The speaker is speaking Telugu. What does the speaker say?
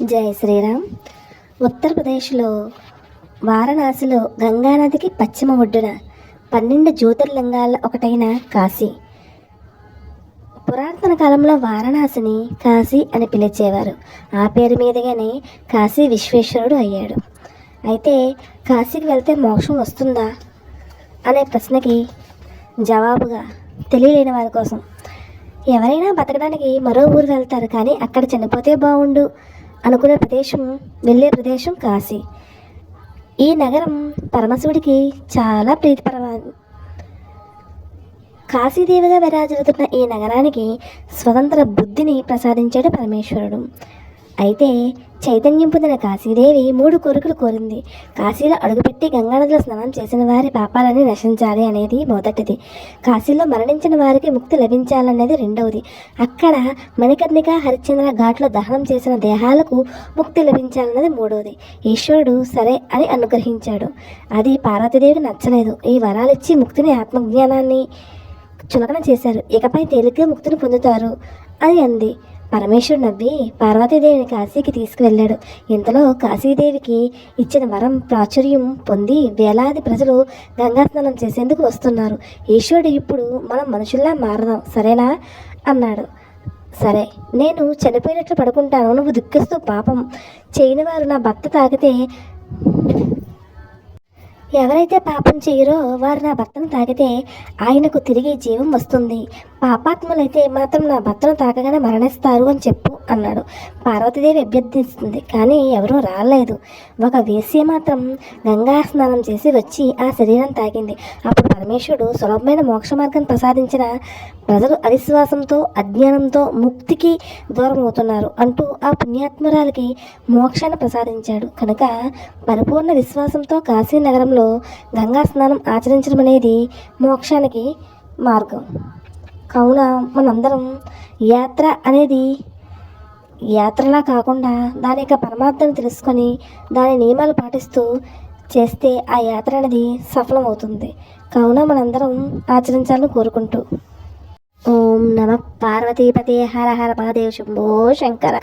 జై శ్రీరామ్. ఉత్తరప్రదేశ్లో వారణాసిలో గంగానదికి పశ్చిమ ఒడ్డున పన్నెండు జ్యోతిర్లింగాల ఒకటైన కాశీ. పురాతన కాలంలో వారణాసిని కాశీ అని పిలిచేవారు. ఆ పేరు మీదుగానే కాశీ విశ్వేశ్వరుడు అయ్యాడు. అయితే కాశీకి వెళ్తే మోక్షం వస్తుందా అనే ప్రశ్నకి జవాబుగా తెలియలేని వారి కోసం. ఎవరైనా బతకడానికి మరో ఊరు వెళ్తారు కానీ అక్కడ చనిపోతే బాగుండు అనుకునే ప్రదేశం వెళ్ళే ప్రదేశం కాశీ. ఈ నగరం పరమశివుడికి చాలా ప్రీతిపరమైనది కాశీదేవిగా విరాజిల్లుతున్న ఈ నగరానికి స్వతంత్ర బుద్ధిని ప్రసాదించాడు పరమేశ్వరుడు. అయితే చైతన్యం పొందిన కాశీదేవి మూడు కోరికలు కోరింది. కాశీలో అడుగుపెట్టి గంగానదిలో స్నానం చేసిన వారి పాపాలని నశించాలి అనేది మొదటిది. కాశీలో మరణించిన వారికి ముక్తి లభించాలనేది రెండవది. అక్కడ మణికర్ణిక హరిశ్చంద్ర ఘాట్లో దహనం చేసిన దేహాలకు ముక్తి లభించాలన్నది మూడవది ఈశ్వరుడు సరే అని అనుగ్రహించాడు. అది పార్వతీదేవికి నచ్చలేదు. ఈ వరాలిచ్చి ముక్తిని ఆత్మజ్ఞానాన్ని చులకన చేశారు. ఇకపై తేలిగ్గా ముక్తిని పొందుతారు అని అంది. పరమేశ్వరుడు నవ్వి పార్వతీదేవిని కాశీకి తీసుకువెళ్ళాడు. ఇంతలో కాశీదేవికి ఇచ్చిన వరం ప్రాచుర్యం పొంది వేలాది ప్రజలు గంగా స్నానం చేసేందుకు వస్తున్నారు. ఈశ్వరుడు ఇప్పుడు మనం మనుషుల్లా మారదాం సరేనా? అన్నాడు. సరే నేను చనిపోయినట్లు పడుకుంటాను నువ్వు దుఃఖిస్తూ పాపం. చేయని వారు నా భర్త తాగితే ఎవరైతే పాపం చేయరో వారు నా భర్తను తాకితే ఆయనకు తిరిగి జీవం వస్తుంది. పాపాత్ములైతే మాత్రం నా భర్తను తాకగానే మరణిస్తారు అని చెప్పు. అన్నాడు. పార్వతీదేవి అభ్యర్థిస్తుంది కానీ ఎవరూ రాలేదు. ఒక వేశ్య మాత్రం గంగా స్నానం చేసి వచ్చి ఆ శరీరం తాకింది అప్పుడు పరమేశ్వరుడు సులభమైన మోక్ష మార్గం ప్రసాదించిన ప్రజలు అవిశ్వాసంతో అజ్ఞానంతో ముక్తికి దూరం అవుతున్నారు అంటూ ఆ పుణ్యాత్మరాలకి మోక్షాన్ని ప్రసాదించాడు. కనుక పరిపూర్ణ విశ్వాసంతో కాశీ నగరంలో గంగా స్నానం ఆచరించడం అనేది మోక్షానికి మార్గం. కావున మనందరం యాత్ర అనేది యాత్రలా కాకుండా దాని యొక్క పరమార్థం తెలుసుకొని దాని నియమాలు పాటిస్తూ చేస్తే ఆ యాత్ర అనేది సఫలమవుతుంది. కావున మనందరం ఆచరించాలని కోరుకుంటూ. ఓం నమ పార్వతీపతే హర హర మహాదేవ శంభో శంకర